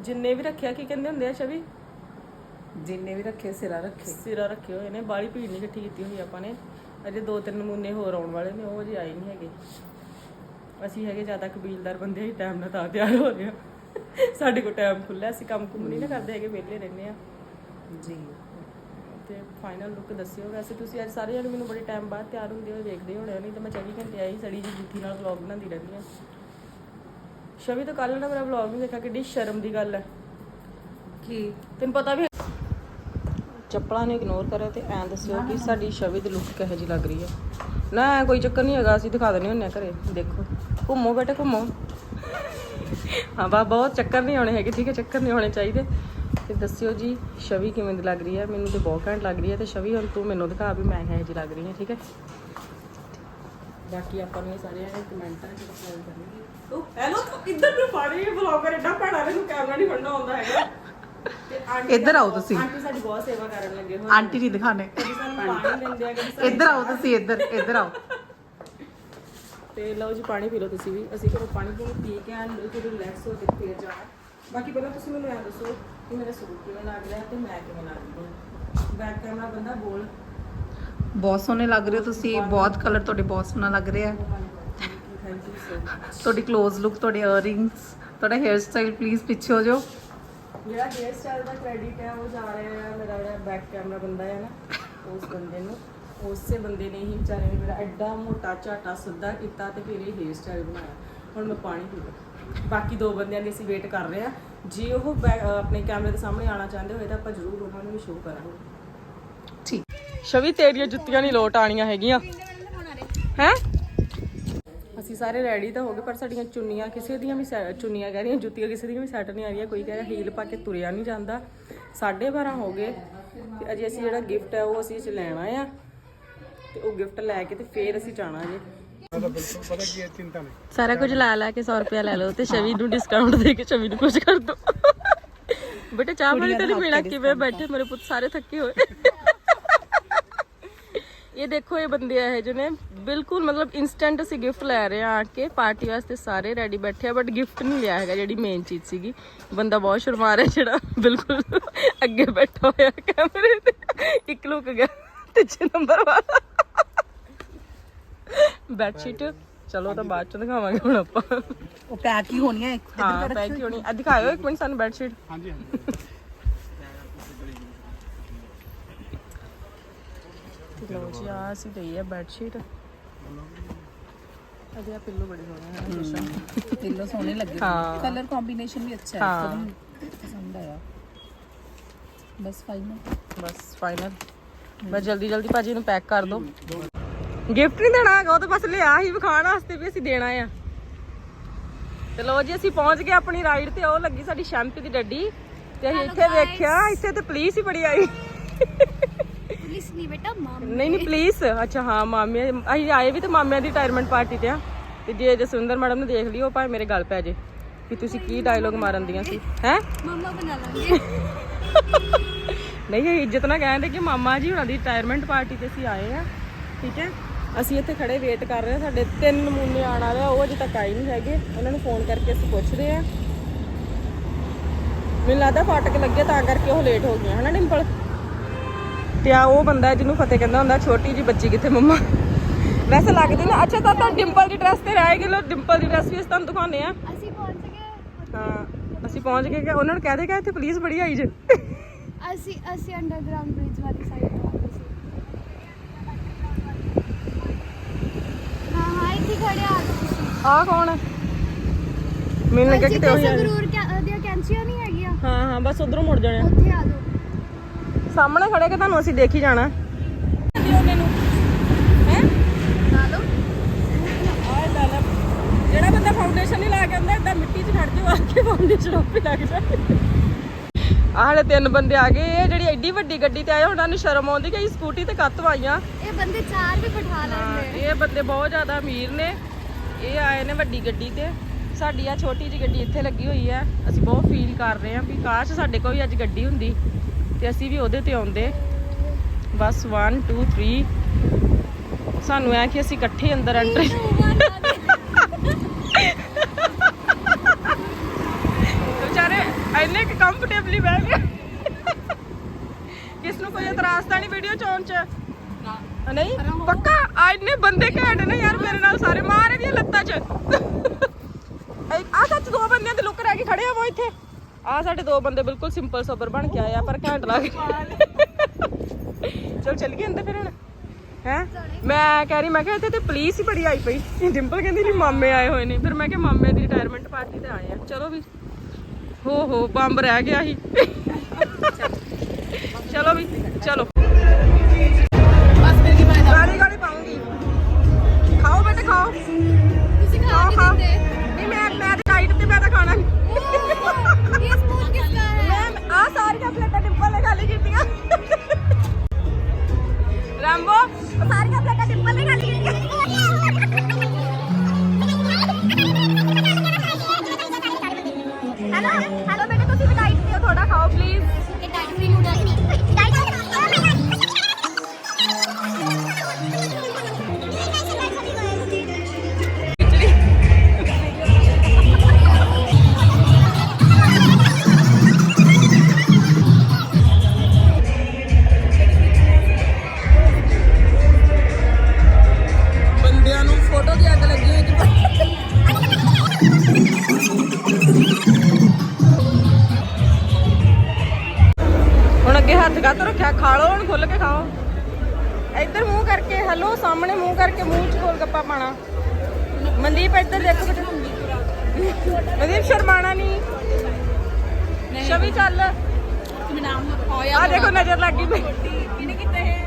ਜਿੰਨੇ ਵੀ ਰੱਖਿਆ ਕੀ ਕਹਿੰਦੇ ਹੁੰਦੇ ਆ ਸ਼ਵੀ ਜਿੰਨੇ ਵੀ ਰੱਖੇ ਸਿਰਾ ਰੱਖੇ। ਸਿਰਾ ਰੱਖੇ ਹੋਏ ਨੇ ਬਾਲੀ ਭੀੜ ਨਹੀਂ ਇਕੱਠੀ ਕੀਤੀ ਹੋਈ ਆਪਾਂ ਨੇ। ਅਜੇ ਦੋ ਤਿੰਨ ਨਮੂਨੇ ਹੋਰ ਆਉਣ ਵਾਲੇ ਨੇ ਉਹ ਜੇ ਆਏ ਨਹੀਂ ਹੈਗੇ। ਅਸੀਂ ਹੈਗੇ ਜ਼ਿਆਦਾ ਕਬੀਲਦਾਰ ਬੰਦੇ ਹੀ ਟਾਈਮ ਨਾਲ ਤਾਂ ਤਿਆਰ ਹੋ ਰਹੇ ਆ ਸਾਡੇ ਕੋਲ ਟਾਈਮ ਖੁੱਲਿਆ ਅਸੀਂ ਕੰਮ ਕੁੰਮ ਨਹੀਂ ਨਾ ਕਰਦੇ ਹੈਗੇ ਵਿਹਲੇ ਰਹਿੰਦੇ ਆ ਜੀ। ਤੇ ਫਾਈਨਲ ਲੁੱਕ ਦੱਸਿਓ। ਵੈਸੇ ਤੁਸੀਂ ਅੱਜ ਸਾਰੇ ਜਣੇ ਮੈਨੂੰ ਬੜੇ ਟਾਈਮ ਬਾਅਦ ਤਿਆਰ ਹੁੰਦੇ ਹੋਏ ਵੇਖਦੇ ਹੋਣੇ ਨਹੀਂ ਤਾਂ ਮੈਂ 24 ਘੰਟੇ ਆਈ ਸੜੀ ਜੀ ਜੁੱਤੀ ਨਾਲ ਵਲੌਗ ਬਣਾਉਂਦੀ ਰਹਿੰਦੀ ਆ ਸ਼ਵੀ ਤਾਂ ਕੱਲ ਨਾ ਮੇਰਾ ਵਲੌਗ ਨਹੀਂ ਦੇਖਿਆ ਕਿੱਡੀ ਸ਼ਰਮ ਦੀ ਗੱਲ ਹੈ। ਕੀ? ਤੈਨੂੰ ਪਤਾ ਵੀ ਚੱਪਲਾਂ ਨੂੰ ਇਗਨੋਰ ਕਰਿਆ ਤੇ ਐਂ ਦੱਸਿਓ ਕਿ ਸਾਡੀ ਸ਼ਵੀ ਦੀ ਲੁੱਕ ਕਿਹੋ ਜਿਹੀ ਲੱਗ ਰਹੀ ਹੈ ਨਾ ਕੋਈ ਚੱਕਰ ਨਹੀਂ ਹੈਗਾ, ਅਸੀਂ ਦਿਖਾ ਦਿੰਦੇ ਹੁੰਦੇ ਆ ਘਰੇ। ਦੇਖੋ। ਘੁੰਮੋ ਬੇਟੇ, ਘੁੰਮੋ। ਹਾਂ, ਬਾ, ਬਹੁਤ ਚੱਕਰ ਨਹੀਂ ਆਉਣੇ ਹੈਗੇ, ਠੀਕ ਹੈ, ਚੱਕਰ ਨਹੀਂ ਆਉਣੇ ਚਾਹੀਦੇ। ਤੇ ਦੱਸਿਓ ਜੀ, ਸ਼ਵੀ ਕਿਵੇਂ ਦੀ ਲੱਗ ਰਹੀ ਹੈ ਮੈਨੂੰ ਤੇ ਬਹੁਤ ਘੈਂਟ ਲੱਗ ਰਹੀ ਹੈ ਤੇ ਸ਼ਵੀ, ਹੁਣ ਤੂੰ ਮੈਨੂੰ ਦਿਖਾ ਵੀ ਮੈਂ ਕਿਹੋ ਜਿਹੀ ਲੱਗ ਰਹੀ ਹਾਂ ਠੀਕ ਹੈ? ਬਾਕੀ ਆਪਾਂ ਨੂੰ ਇਹ ਸਾਰੇ ਕਮੈਂਟਾਂ 'ਚ ਰਿਪਲਾਈ ਕਰਨਗੇ ਉਹ ਹੈਲੋ ਇੱਧਰ ਨੂੰ ਫਾੜੀ ਬਲੌਗਰ ਐਡਾ ਭੈੜਾ ਇਹਨੂੰ ਕੈਮਰਾ ਨਹੀਂ ਫੜਨਾ ਆਉਂਦਾ ਹੈਗਾ। ਇੱਧਰ ਆਓ ਤੁਸੀਂ। ਆਂਟੀ ਸਾਡੀ ਬਹੁਤ ਸੇਵਾ ਕਰਨ ਲੱਗੇ ਹੋਏ ਆਂਟੀ ਨਹੀਂ ਦਿਖਾਣੇ ਕਦੀ ਸਾਨੂੰ ਪਾਣੀ ਦਿੰਦੇ ਆ ਕਦੀ ਸਾਨੂੰ- ਇੱਧਰ ਆਓ ਤੁਸੀਂ ਇੱਧਰ ਇੱਧਰ ਆਓ। ਤੇ ਲਓ ਜੀ ਪਾਣੀ ਪੀ ਲਓ ਤੁਸੀਂ ਵੀ। ਅਸੀਂ ਘਰੋਂ ਪਾਣੀ ਪੂਣੀ ਪੀ ਕੇ ਆਂ ਥੋੜੀ ਰਿਲੈਕਸ ਹੋ ਕੇ ਫੇਰ ਜਾਣਾ। ਬਾਕੀ ਪਹਿਲਾਂ ਤੁਸੀਂ ਮੈਨੂੰ ਇਹ ਦੱਸੋ ਕਿ ਮੇਰਾ ਸੂਟ ਕਿਵੇਂ ਲੱਗ ਰਿਹਾ ਤੇ ਮੈਂ ਕਿਵੇਂ ਲੱਗ ਰਹੀ ਹਾਂ। ਬੈਕ ਕੈਮਰਾ ਬੰਦਾ ਬੋਲ। ਬਹੁਤ ਸੋਹਣੇ ਲੱਗ ਰਹੇ ਹੋ ਤੁਸੀਂ ਬਹੁਤ ਕਲਰ ਤੁਹਾਡੇ ਬਹੁਤ ਸੋਹਣਾ ਲੱਗ ਰਿਹਾ। ਥੈਂਕ ਯੂ ਸੋ ਤੁਹਾਡੀ ক্লোਜ਼ ਲੁੱਕ ਤੁਹਾਡੇ ਇਅਰਿੰਗਸ ਤੁਹਾਡਾ ਹੇਅਰ ਸਟਾਈਲ ਪਲੀਜ਼ ਪਿੱਛੇ ਹੋ ਜਾਓ। ਜਿਹੜਾ ਹੇਅਰ ਸਟਾਈਲ ਦਾ ਕ੍ਰੈਡਿਟ ਹੈ ਉਹ ਜਾ ਰਿਹਾ ਹੈ ਮੇਰਾ ਜਿਹੜਾ ਬੈਕ ਕੈਮਰਾ ਬੰਦਾ ਹੈ ਨਾ ਉਸ ਬੰਦੇ ਨੂੰ। ਉਸੇ ਬੰਦੇ ਨੇ ਹੀ ਵਿਚਾਰੇ ਨੇ ਮੇਰਾ ਐਡਾ ਮੋਟਾ ਝਾਟਾ ਸਿੱਧਾ ਕੀਤਾ ਤੇ ਫਿਰ ਇਹ ਹੇਅਰ ਸਟਾਈਲ ਬਣਾਇਆ। ਹੁਣ ਮੈਂ ਪਾਣੀ ਪੀ ਲਾਂ ਬਾਕੀ ਦੋ ਬੰਦਿਆਂ ਦੀ ਅਸੀਂ ਵੇਟ ਕਰ ਰਹੇ ਹਾਂ ਜੇ ਉਹ ਬੈ- ਆਪਣੇ ਕੈਮਰੇ ਦੇ ਸਾਹਮਣੇ ਆਣਾ ਚਾਹੁੰਦੇ ਹੋਏ ਤਾਂ ਆਪਾਂ ਜ਼ਰੂਰ ਉਹਨਾਂ ਨੂੰ ਵੀ ਸ਼ੋਅ ਕਰਾਂਗੇ। ਠੀਕ। ਸ਼ਵੀ ਤੇਰੀਆਂ ਜੁੱਤੀਆਂ ਨਹੀਂ ਲੋਟ ਆਣੀਆਂ ਹੈਗੀਆਂ। ਹੈ? ਅਸੀਂ ਸਾਰੇ ਰੈਡੀ ਤਾਂ ਹੋ ਗਏ ਪਰ ਸਾਡੀਆਂ ਚੁੰਨੀਆਂ ਕਿਸੇ ਦੀਆਂ ਵੀ ਸੈ- ਚੁੰਨੀਆਂ ਕਹਿ ਰਹੀਆਂ ਜੁੱਤੀਆਂ ਕਿਸੇ ਦੀਆਂ ਵੀ ਸੈੱਟ ਨਹੀਂ ਆ ਰਹੀਆਂ ਕੋਈ ਕਹਿ ਰਿਹਾ ਹੀਲ ਪਾ ਕੇ ਤੁਰਿਆ ਨਹੀਂ ਜਾਂਦਾ। 12:30 ਹੋ ਗਏ ਤੇ ਅਜੇ ਅਸੀਂ ਜਿਹੜਾ ਗਿਫਟ ਹੈ ਉਹ ਅਸੀਂ 'ਚ ਲੈਣਾ ਆ। ਤੇ ਉਹ ਗਿਫਟ ਲੈ ਕੇ ਤੇ ਫੇਰ ਅਸੀਂ ਜਾਣਾ ਜੇ। ਸਾਰਾ ਕੁਝ ਲਾ ਲਾ ਕੇ 100 ਰੁਪਇਆ ਲੈ ਲਓ ਤੇ ਸ਼ਵੀ ਨੂੰ ਡਿਸਕਾਊਂਟ ਦੇ ਕੇ ਸ਼ਵੀ ਨੂੰ ਕੁਝ ਕਰ ਦੋ। ਬੇਟੇ ਚਾਹ ਪਾਣੀ ਤਾਂ ਨਹੀਂ ਪੀਣਾ ਕਿਵੇਂ ਬੈਠੇ? ਮੇਰੇ ਪੁੱਤ ਸਾਰੇ ਥੱਕੇ ਹੋਏ। ਇਹ ਦੇਖੋ ਇਹ ਬੰਦੇ ਇਹ ਜਿਹੇ ਨੇ ਬਿਲਕੁਲ ਮਤਲਬ ਇਨਸਟੈਂਟ ਅਸੀਂ ਗਿਫਟ ਲੈ ਰਹੇ ਆ ਆ ਕੇ ਪਾਰਟੀ ਵਾਸਤੇ ਸਾਰੇ ਰੈਡੀ ਬੈਠੇ ਆ ਬਟ ਗਿਫਟ ਨਹੀਂ ਲਿਆ ਹੈਗਾ ਜਿਹੜੀ ਮੇਨ ਚੀਜ਼ ਸੀਗੀ। ਬੰਦਾ ਬਹੁਤ ਸ਼ਰਮਾ ਰਿਹਾ ਜਿਹੜਾ ਬਿਲਕੁਲ ਅੱਗੇ ਬੈਠਾ ਹੋਇਆ ਕੈਮਰੇ ਤੇ ਇੱਕ ਲੁਕ ਗਿਆ ਤੀਜੇ ਨੰਬਰ ਵਾਲਾ। ਬੈੱਡ ਸ਼ੀਟ ਚਲੋ ਤਾਂ ਬਾਅਦ ਚ ਦਿਖਾਵਾਂਗੇ ਹੁਣ ਆਪਾਂ। ਉਹ ਪੈਕ ਹੀ ਹੋਣੀ ਹੈ ਹਾਂ ਪੈਕ ਹੀ ਹੋਣੀ। ਆ ਦਿਖਾਇਓ ਇੱਕ ਮਿੰਟ ਸਾਨੂੰ ਬੈੱਡ ਸ਼ੀਟ ਹਾਂਜੀ ਹਾਂਜੀ। ਲਓ ਜੀ ਆ ਅਸੀਂ ਲਈ ਆ ਬੈੱਡ ਸ਼ੀਟ ਅਜੇ ਆ ਪਿੱਲੋ ਬੜੇ ਸੋਹਣੇ ਹਨ ਜਸ਼ਨ। ਪਿੱਲੋ ਸੋਹਣੇ ਲੱਗੇ ਹਾਂ। ਕਲਰ ਕੰਬੀਨੇਸ਼ਨ ਵੀ ਅੱਛਾ ਹੈ ਹਾਂ। ਸਭ ਨੂੰ ਪਸੰਦ ਆਇਆ। ਬਸ ਫਾਈਨਲ ਬਸ ਫਾਈਨਲ ਮੈਂ ਜਲਦੀ ਜਲਦੀ ਭਾਜੀ ਨੂੰ ਪੈਕ ਕਰ ਦੋ। ਗਿਫਟ ਨਹੀਂ ਦੇਣਾ ਹੈਗਾ ਉਹ ਤਾਂ ਬਸ ਲਿਆ ਹੀ ਵਿਖਾਣ ਵਾਸਤੇ ਵੀ ਅਸੀਂ ਦੇਣਾ ਆ। ਤੇ ਲੋ ਜੀ ਅਸੀਂ ਪਹੁੰਚ ਗਏ ਆਪਣੀ ਰਾਈਡ ਤੇ ਉਹ ਲੱਗੀ ਸਾਡੀ ਸ਼ੈਂਪੀ ਦੀ ਡੱਡੀ। ਤੇ ਅਸੀਂ ਇੱਥੇ ਵੇਖਿਆ ਇੱਥੇ ਤੇ ਪੁਲਿਸ ਹੀ ਬੜੀ ਆਈ। ਨਹੀਂ ਬੇਟਾ ਮਾਮ। ਨਹੀਂ ਨਹੀਂ ਪਲੀਜ਼ ਅੱਛਾ ਹਾਂ ਮਾਮੇ। ਅਸੀਂ ਆਏ ਵੀ ਤੇ ਮਾਮਿਆਂ ਦੀ ਰਿਟਾਇਰਮੈਂਟ ਪਾਰਟੀ ਤੇ ਆ। ਤੇ ਜੇ ਜਸਵਿੰਦਰ ਮੈਡਮ ਨੇ ਦੇਖ ਲਈ ਉਹ ਭਾਵੇਂ ਮੇਰੇ ਗੱਲ ਪੈ ਜੇ ਕਿ ਤੁਸੀਂ ਕੀ ਡਾਇਲੋਗ ਮਾਰਨ ਦੀਆਂ ਸੀ। ਹੈ? ਮਾਮਾ ਬਣਾ ਲਾਂਗੇ। ਨਹੀਂ ਇਹ ਇੱਜ਼ਤ ਨਾ ਕਹਿੰਦੇ ਕਿ ਮਾਮਾ ਜੀ ਹੁਣਾਂ ਦੀ ਰਿਟਾਇਰਮੈਂਟ ਪਾਰਟੀ ਤੇ ਅਸੀਂ ਆਏ ਆ ਠੀਕ ਹੈ? ਅਸੀਂ ਇੱਥੇ ਖੜੇ ਵੇਟ ਕਰ ਰਹੇ ਹਾਂ ਸਾਡੇ ਤਿੰਨ ਨਮੂਨੇ ਆਣ ਵਾਲੇ ਆ ਉਹ ਅਜੇ ਤੱਕ ਆਏ ਨਹੀਂ ਹੈਗੇ। ਉਹਨਾਂ ਨੂੰ ਫੋਨ ਕਰਕੇ ਅਸੀਂ ਪੁੱਛਦੇ ਆ ਮੈਨੂੰ ਲੱਗਦਾ ਫਾਟਕ ਲੱਗੇ ਤਾਂ ਕਰਕੇ ਉਹ ਲੇਟ ਹੋ ਗਏ ਹਨਾ ਡਿੰਪਲ? ਤੇ ਆ ਉਹ ਬੰਦਾ ਜਿਹਨੂੰ ਫਤਿਹ ਕਹਿੰਦਾ ਹੁੰਦਾ ਛੋਟੀ ਜੀ ਬੱਚੀ ਕਿੱਥੇ ਮੰਮਾ? ਵੈਸੇ ਲੱਗਦੀ ਨਾ ਅੱਛਾ ਤਾਂ ਤਾਂ ਡਿੰਪਲ ਦੀ ਡਰੈਸ ਤੇ ਰਹਿ ਗਏ ਲੋ ਡਿੰਪਲ ਦੀ ਡਰੈਸ ਵੀ ਅਸੀਂ ਤੁਹਾਨੂੰ ਦਿਖਾਉਂਦੇ ਆ ਅਸੀਂ ਪਹੁੰਚ ਗਏ ਹਾਂ ਅਸੀਂ ਪਹੁੰਚ ਗਏ ਕਿ ਉਹਨਾਂ ਨੂੰ ਕਹਿ ਦੇ ਕਿ ਇੱਥੇ ਪੁਲਿਸ ਬੜੀ ਆਈ ਜੇ। ਅਸੀਂ ਅਸੀਂ ਅੰਡਰਗਰਾਉਂਡ ਬ੍ਰਿਜ ਵਾਲੀ ਸਾਈਡ ਤੋਂ ਆ ਗਏ ਸੀ। ਹਾਂ ਹਾਂ ਇੱਥੇ ਖੜੇ ਆ ਆ ਕੌਣ ਮੈਨੂੰ ਲੱਗਾ ਕਿਤੇ ਉਹੀ ਆ ਕੈ- ਦੀਆਂ ਕੈਂਚੀਆਂ ਨਹੀਂ ਹੈਗੀਆਂ। ਹਾਂ ਹਾਂ ਬਸ ਉਧਰੋਂ ਮੁੜ ਜਾਣਾ ਉੱਥੇ ਆ ਜਾਓ। ਸਾਹਮਣੇ ਖੜੇ ਕਿ ਤੁਹਾਨੂੰ ਅਸੀਂ ਦੇਖ ਹੀ? ਜਾਣਾ ਜਿਹੜਾ ਬੰਦਾ ਫਾਊਂਡੇਸ਼ਨ ਨਹੀਂ ਲਾ ਕੇ ਆਉਂਦਾ ਏਦਾਂ ਮਿੱਟੀ 'ਚ ਖੜ ਜਾਓ ਆ ਕੇ ਫਾਊਂਡੇਸ਼ਨ ਆਪੇ ਲੱਗ ਜਾਂਦੀ ਆਹਲੇ ਤਿੰਨ ਬੰਦੇ ਆ ਗਏ ਇਹ ਜਿਹੜੀ ਐਡੀ ਵੱਡੀ ਗੱਡੀ ਤੇ ਆਏ ਉਹਨਾਂ ਨੂੰ ਸ਼ਰਮ ਆਉਂਦੀ ਕਿ ਸਕੂਟੀ ਤੇ ਕੱਤ ਆਈਆਂ ਇਹ ਬੰਦੇ ਚਾਰ ਵੀ ਬਿਠਾ ਲੈਂਦੇ ਇਹ ਬੰਦੇ ਬਹੁਤ ਜ਼ਿਆਦਾ ਅਮੀਰ ਨੇ। ਇਹ ਆਏ ਨੇ ਵੱਡੀ ਗੱਡੀ ਤੇ। ਸਾਡੀ ਆ ਛੋਟੀ ਜਿਹੀ ਗੱਡੀ ਇੱਥੇ ਲੱਗੀ ਹੋਈ ਹੈ। ਅਸੀਂ ਬਹੁਤ ਫੀਲ ਕਰ ਰਹੇ ਹਾਂ ਵੀ ਕਾਸ਼ ਸਾਡੇ ਕੋਲ ਵੀ ਅੱਜ ਗੱਡੀ ਹੁੰਦੀ। ਤੇ ਅਸੀਂ ਵੀ ਉਹਦੇ ਤੇ ਆਉਂਦੇ। ਬਸ 1 2 3 ਸਾਨੂੰ ਐ ਕਿ ਅਸੀਂ ਇਕੱਠੇ ਅੰਦਰ ਐਂਟਰ ਵਿਚਾਰੇ ਇੰਨੇ ਕਿ ਕੰਫਰਟੇਬਲੀ ਬਹਿ ਗਏ। ਕਿਸ ਨੂੰ ਕੋਈ ਇਤਰਾਜ਼ ਤਾਂ ਨਹੀਂ ਵੀਡੀਓ ਚੋਣ ਚ? ਨਹੀਂ? ਪੱਕਾ? ਆ ਇੰਨੇ ਬੰਦੇ ਘੈਂਟ ਨੇ ਯਾਰ ਮੇਰੇ ਨਾਲ ਸਾਰੇ ਮਾਰੇ ਦੀਆਂ ਲੱਤਾਂ 'ਚ। ਆ ਸੱਚ ਦੋ ਬੰਦਿਆਂ ਦੇ ਲੁੱਕ ਰਹਿ ਕੇ ਖੜੇ ਆ ਉਹ ਇੱਥੇ। ਆ ਸਾਡੇ ਦੋ ਬੰਦੇ ਬਿਲਕੁਲ ਸਿੰਪਲ ਸੋਬਰ ਬਣ ਕੇ ਆਏ ਆ ਪਰ ਘੈਂਟ ਲੱਗ ਚਲ ਚੱਲ ਗਏ ਅੰਦਰ ਫਿਰ ਹੁਣ। ਹੈ? ਮੈਂ ਕਹਿ ਰਹੀ ਮੈਂ ਕਿਹਾ ਇੱਥੇ ਤੇ ਪੁਲਿਸ ਹੀ ਬੜੀ ਆਈ ਪਈ। ਡਿੰਪਲ ਕਹਿੰਦੀ ਨਹੀਂ ਮਾਮੇ ਆਏ ਹੋਏ ਨੇ। ਫਿਰ ਮੈਂ ਕਿਹਾ ਮਾਮੇ ਦੀ ਰਿਟਾਇਰਮੈਂਟ ਪਾਰਟੀ ਤੇ ਆਏ ਆ। ਚਲੋ ਵੀ। ਹੋ ਹੋ ਬੰਬ ਰਹਿ ਗਿਆ ਸੀ। ਚਲੋ ਵੀ ਚਲੋ। ਗਾੜੀ ਗਾੜੀ ਪਾਉਂਗੀ। ਖਾਓ ਬੇਟੇ ਖਾਓ। ਤੁਸੀਂ ਖਾ ਖਾਓ ਨਹੀਂ ਖਾਓ। ਦਿੰਦੇ। ਨਹੀਂ ਮੈਂ ਮੈਂ ਤੇ ਡਾਈਟ ਤੇ ਮੈਂ ਤਾਂ ਖਾਣਾ ਨਹੀਂ Rambo, ਕਰਕੇ ਮੂੰਹ 'ਚ ਗੋਲ ਗੱਪਾ ਪਾਣਾ ਮਨਦੀਪ ਇੱਧਰ ਦੇਖੋ ਬੇਟਾ ਮਨਦੀਪ ਸ਼ਰਮਾਣਾ ਨਹੀਂ ਸ਼ਵੀ ਚੱਲ। ਆ ਦੇਖੋ ਨਜ਼ਰ ਲੱਗ ਗਈ ਕਿਹਨੇ ਕੀਤਾ ਇਹ?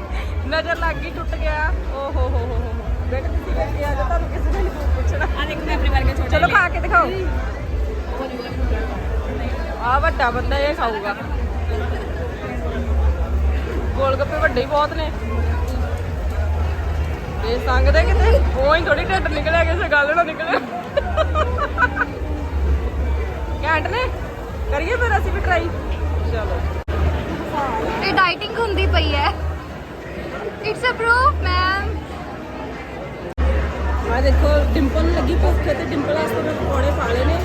ਨਜ਼ਰ ਲੱਗ ਗਈ ਟੁੱਟ ਗਿਆ। ਓ ਹੋ ਹੋ ਹੋ ਹੋ ਬੇਟਾ ਤੁਸੀਂ ਲੈ ਕੇ ਆ ਜਾ ਤੁਹਾਨੂੰ ਕਿਸੇ ਨੇ ਨਹੀਂ ਪੁੱਛਣਾ। ਆ ਦੇਖੋ ਮੈਂ ਆਪਣੇ ਵਰਗੇ ਛੋਟੇ ਚਲੋ ਖਾ ਕੇ ਦਿਖਾਓ। ਆ ਵੱਡਾ ਬੰਦਾ ਇਹ ਖਾਊਗਾ। ਗੋਲ ਗੱਪੇ ਵੱਡੇ ਹੀ ਬਹੁਤ ਨੇ। ਇਹ ਸੰਗਦੇ ਕਿਤੇ ਉਹ ਹੀ ਥੋੜੀ ਢਿੱਡ ਨਿਕਲਿਆ ਕਿਸੇ ਗੱਲ ਨਾਲ ਨਿਕਲਿਆ। ਘੈਂਟ ਨੇ? ਕਰੀਏ ਫਿਰ ਅਸੀਂ ਵੀ ਟਰਾਈ ਚਲੋ। ਇਹ ਡਾਈਟਿੰਗ ਹੁੰਦੀ ਪਈ ਹੈ। ਇਟਸ ਅ ਮੈਮ ਆ ਦੇਖੋ ਡਿੰਪਲ ਨੂੰ ਲੱਗੀ ਭੁੱਖ ਤੇ ਡਿੰਪਲ ਵਾਸਤੇ ਮੈਂ ਪਕੌੜੇ ਪਾ ਲਏ ਨੇ।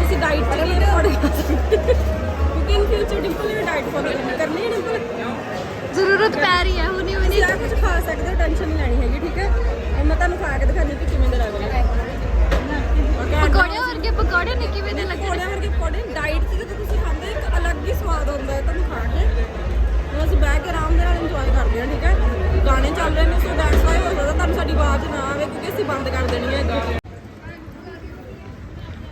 ਤੁਸੀਂ ਡਾਈਟ ਤੇ ਪਕੌੜੇ। ਕਿਉਂਕਿ ਇਨ ਫਿਊਚਰ ਡਿੰਪਲ ਨੇ ਡਾਈਟ ਫੋਲੋ ਕਰਨੀ ਹੈ ਡਿੰਪਲ ਜ਼ਰੂਰਤ ਪੈ ਰਹੀ ਹੈ ਹੁਣੀ ਹੁਣੀ ਆ ਕੁਝ ਖਾ ਸਕਦੇ ਹੋ ਟੈਨਸ਼ਨ ਨਹੀਂ ਲੈਣੀ ਹੈਗੀ ਠੀਕ ਹੈ? ਮੈਂ ਤੁਹਾਨੂੰ ਖਾ ਕੇ ਦਿਖਾਉਂਦੀ ਕਿ ਕਿਵੇਂ ਦਾ ਲੱਗ ਰਿਹਾ। ਹੈ ਪਕੌੜੇ ਵਰਗੇ ਪਕੌੜੇ ਨੇ ਕਿਵੇਂ ਦੇ ਲੱਗਣੇ ਪਕੌੜਿਆਂ ਵਰਗੇ ਪਕੌੜੇ ਡਾਈਟ ਤੇ ਜਦੋਂ ਤੁਸੀਂ ਖਾਂਦੇ ਹੋ, ਇੱਕ ਅਲੱਗ ਹੀ ਸਵਾਦ ਆਉਂਦਾ ਹੈ ਤੁਹਾਨੂੰ ਖਾ ਕੇ। ਹੁਣ ਅਸੀਂ ਕੇ ਆਰਾਮ ਦੇ ਨਾਲ ਇੰਜੋਏ ਕਰਦੇ ਹਾਂ ਠੀਕ ਹੈ? ਗਾਣੇ ਚੱਲ ਰਹੇ ਨੇ ਸੋ ਦੈਟਸ ਵਾਈ ਹੋ ਸਕਦਾ ਤੁਹਾਨੂੰ ਸਾਡੀ ਆਵਾਜ਼ ਨਾ ਆਵੇ ਕਿਉਂਕਿ ਅਸੀਂ ਬੰਦ ਕਰ ਦੇਣੀ ਹੈ ਗਾਣੇ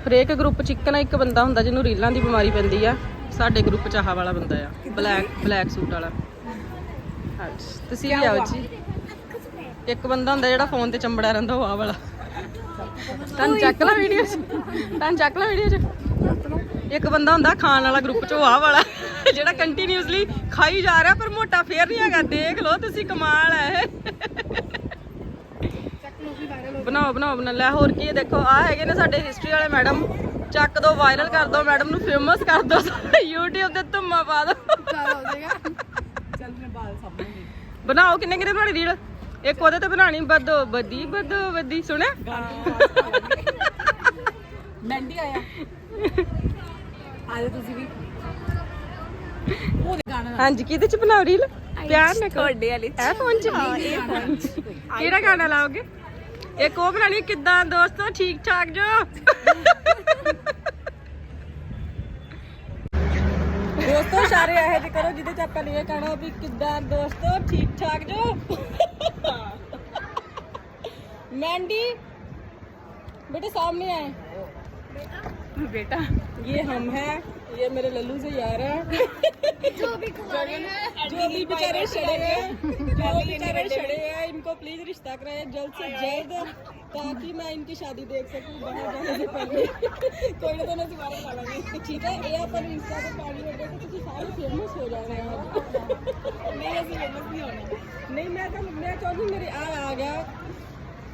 ਹਰੇਕ ਗਰੁੱਪ ਚ ਇੱਕ ਨਾ ਇੱਕ ਬੰਦਾ ਹੁੰਦਾ ਜਿਹਨੂੰ ਰੀਲਾਂ ਦੀ ਬਿਮਾਰੀ ਪੈਂਦੀ ਆ। ਸਾਡੇ ਗਰੁੱਪ ਚ ਆਹ ਵਾਲਾ ਬੰਦਾ ਆ ਬਲੈਕ ਬਲੈਕ ਸੂਟ ਵਾਲਾ। ਹਾਂਜੀ। ਤੁਸੀਂ ਵੀ ਆਓ ਜੀ। ਇੱਕ ਬੰਦਾ ਹੁੰਦਾ ਜਿਹੜਾ ਫੋਨ ਤੇ ਚੰਬੜਿਆ ਰਹਿੰਦਾ ਉਹ ਵਾਲਾ। ਤੁਹਾਨੂੰ ਚੱਕ ਲਾ ਵੀਡੀਓ ਚ। ਤੁਹਾਨੂੰ ਚੱਕ ਲਾ ਵੀਡੀਓ ਚ। ਇੱਕ ਬੰਦਾ ਹੁੰਦਾ ਖਾਣ ਵਾਲਾ ਗਰੁੱਪ ਚ ਉਹ ਵਾਲਾ। ਜਿਹੜਾ ਕੰਟੀਨਿਊਸਲੀ ਖਾਈ ਜਾ ਰਿਹਾ ਪਰ ਮੋਟਾ ਫੇਰ ਨਹੀਂ ਹੈਗਾ। ਦੇਖ ਲਓ ਤੁਸੀਂ ਕਮਾਲ ਹੈ। ਬਣਾਓ ਬਣਾਓ ਬਣਾ ਲੈ ਹੋਰ ਕੀ ਦੇਖੋ ਆ ਹੈਗੇ ਨੇ ਸਾਡੇ ਹਿਸਟਰੀ ਵਾਲੇ ਮੈਡਮ ਚੱਕ ਦੋ ਵਾਇਰਲ ਕਰ ਦੋ ਮੈਡਮ ਨੂੰ ਫੇਮਸ ਕਰ ਦੋ। YouTube ਤੇ ਧੁੰਮਾ ਪਾ ਦੋ। ਬਣਾਓ ਕਿੰਨੇ ਕਿੰਨੇ ਬਣਾਣੀ ਰੀਲ? ਇੱਕ ਉਹਦੇ ਤੇ ਬਣਾਣੀ ਬਦੋ ਬਦੀ ਬਦੋ ਬਦੀ ਸੁਣਿਆ ਮੈਂਡੀ ਆਇਆ। ਆਜੋ ਤੁਸੀਂ ਵੀ। ਉਹ ਗਾਣਾ ਹਾਂਜੀ ਕਿਹਦੇ ਚ ਬਣਾਓ ਰੀਲ? ਪਿਆਰ ਨਾਲ ਤੁਹਾਡੇ ਵਾਲੀ ਇਹ ਫੋਨ ਚ? ਇਹ ਫੋਨ ਚ ਕਿਹੜਾ ਗਾਣਾ ਲਾਓਗੇ? ਇੱਕ ਉਹ ਬਣਾਣੀ ਕਿੱਦਾਂ ਦੋਸਤੋ ਠੀਕ ਠਾਕ ਜੋ? ਦੋਸਤੋ ਇਸ਼ਾਰੇ ਇਹ ਤੇ ਕਰੋ ਜਿਹਦੇ ਚ ਆਪਾਂ ਨੇ ਇਹ ਕਹਿਣਾ ਵੀ ਕਿੱਦਾਂ ਦੋਸਤੋ ਠੀਕ ਠਾਕ ਜੋ ਮੈਂਡੀ बेटे सामने आए ਬੇਟਾ ये हम हैं ये मेरे लल्लू से यार हैं जो भी कुमारे हैं जो भी बेचारे छड़े हैं जो बेचारे छड़े हैं इनको प्लीज रिश्ता कराएं जल्द से जल्द ताकि मैं इनकी शादी देख सकूं बाहर जाने से पहले कोई ना दोनों दोबारा पालेंगे ठीक है ये अपन इंस्टा पे पानी हो गए तो ਤੁਸੀਂ ਸਾਰੇ ਫੇਮਸ ਹੋ ਜਾਣਾ ਹੈ ਨਹੀਂ ਅਸੀਂ ਫੇਮਸ ਨਹੀਂ ਹੋਣਾ ਨਹੀਂ ਮੈਂ ਤਾਂ ਮੈਂ ਚਾਹੁੰਦੀ ਮੇਰੀ ਆ ਆ ਗਿਆ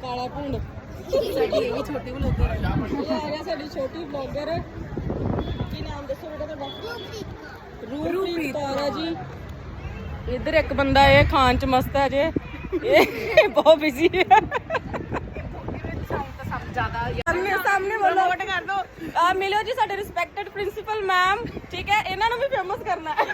ਕਾਲਾ ਭੁੰਡ ਸਾਡੀ ਇਹ ਵੀ ਛੋਟੀ ਬਲੌਗਰ ਹੈ ਇਹ ਆ ਗਿਆ ਸਾਡੀ ਛੋਟੀ ਬਲੌਗਰ ਕੀ ਨਾਮ ਦੱਸੋ ਬੇਟਾ ਤੁਹਾਡਾ ਰੂਪਪ੍ਰੀਤ ਕੌਰ ਆ ਜੀ ਇੱਧਰ ਇੱਕ ਬੰਦਾ ਇਹ ਖਾਣ ਚ ਮਸਤ ਹੈ ਜੇ ਇਹ ਬਹੁਤ ਬਿਜ਼ੀ ਹੈ ਜ਼ਿਆਦਾ ਸਾਹਮਣੇ ਸਾਹਮਣੇ ਬੋਲੋ। ਵੋਟ ਕਰ ਦੋ। ਆ ਮਿਲਿਓ ਜੀ ਸਾਡੇ ਰਿਸਪੈਕਟਡ ਪ੍ਰਿੰਸੀਪਲ ਮੈਮ ਠੀਕ ਹੈ ਇਹਨਾਂ ਨੂੰ ਵੀ ਫੇਮਸ ਕਰਨਾ ਹੈ।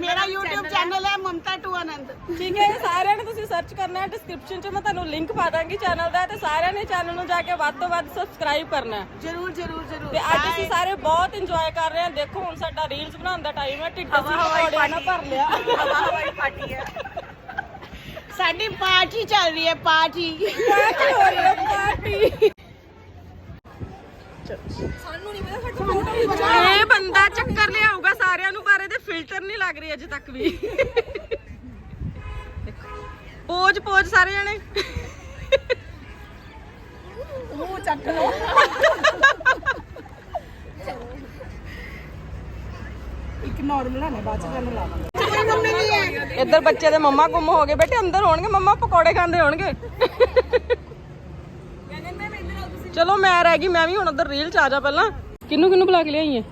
ਮੇਰਾ YouTube ਚੈਨਲ ਹੈ। ਮਮਤਾ ਟੂ ਆਨੰਦ। ਠੀਕ ਹੈ ਸਾਰਿਆਂ ਨੇ ਤੁਸੀਂ ਸਰਚ ਕਰਨਾ ਹੈ ਡਿਸਕ੍ਰਿਪਸ਼ਨ 'ਚ ਮੈਂ ਤੁਹਾਨੂੰ ਲਿੰਕ ਪਾ ਦਾਂਗੀ ਚੈਨਲ ਦਾ ਤੇ ਸਾਰਿਆਂ ਨੇ ਚੈਨਲ ਨੂੰ ਜਾ ਕੇ ਵੱਧ ਤੋਂ ਵੱਧ ਸਬਸਕ੍ਰਾਈਬ ਕਰਨਾ ਜਰੂਰ ਜਰੂਰ ਜਰੂਰ। ਤੇ ਅੱਜ ਅਸੀਂ ਸਾਰੇ ਬਹੁਤ ਇੰਜੋਏ ਕਰ ਰਹੇ ਹਾਂ। ਦੇਖੋ ਹੁਣ ਸਾਡਾ ਰੀਲਸ ਬਣਾਉਣ ਦਾ ਟਾਈਮ ਹੈ ਢਿੱਡ ਅਸੀਂ ਪਕੌੜਿਆਂ ਨਾਲ ਭਰ ਲਿਆ। ਹਵਾ ਹਵਾਈ ਪਾਰਟੀ ਹੈ। ਸਾਡੀ ਪਾਰਟੀ ਚੱਲ ਰਹੀ ਹੈ ਪਾਰਟੀ। ਪਾਰਟੀ ਹੋ ਰਹੀ ਹੈ ਪਾਰਟੀ। ਸਾਨੂੰ ਨਹੀਂ ਪਤਾ ਸਾਡਾ ਫੋਟੋ ਇਹ ਬੰਦਾ ਚੱਕਰ ਲਿਆਊਗਾ ਸਾਰਿਆਂ ਨੂੰ ਪਰ ਇਹਦੇ ਫਿਲਟਰ ਨਹੀਂ ਲੱਗ ਰਹੀ ਅਜੇ ਤੱਕ ਵੀ। ਪੋਜ ਪੋਜ ਸਾਰੇ ਜਣੇ ਮੂੰਹ ਚੱਕ ਲਓ। ਇੱਕ ਨਾਰਮਲ ਹੈ ਬਾਅਦ ਚ ਕਰਨ ਲਾਵਾਂਗੇ। ਇੱਧਰ ਬੱਚੇ ਦੇ ਮੰਮਾ ਗੁੰਮ ਹੋ ਗਏ ਬੇਟੇ ਅੰਦਰ ਹੋਣਗੇ ਮੰਮਾ ਪਕੌੜੇ ਖਾਂਦੇ ਹੋਣਗੇ। ਚਲੋ ਮੈਂ ਰਹਿ ਗਈ ਮੈਂ ਵੀ ਹੁਣ ਉਧਰ ਰੀਲ ਚ ਆ ਜਾ ਪਹਿਲਾਂ। ਕਿੰਨੂੰ ਕਿੰਨੂੰ ਬੁਲਾ ਕੇ ਲਿਆਈ ਹੈ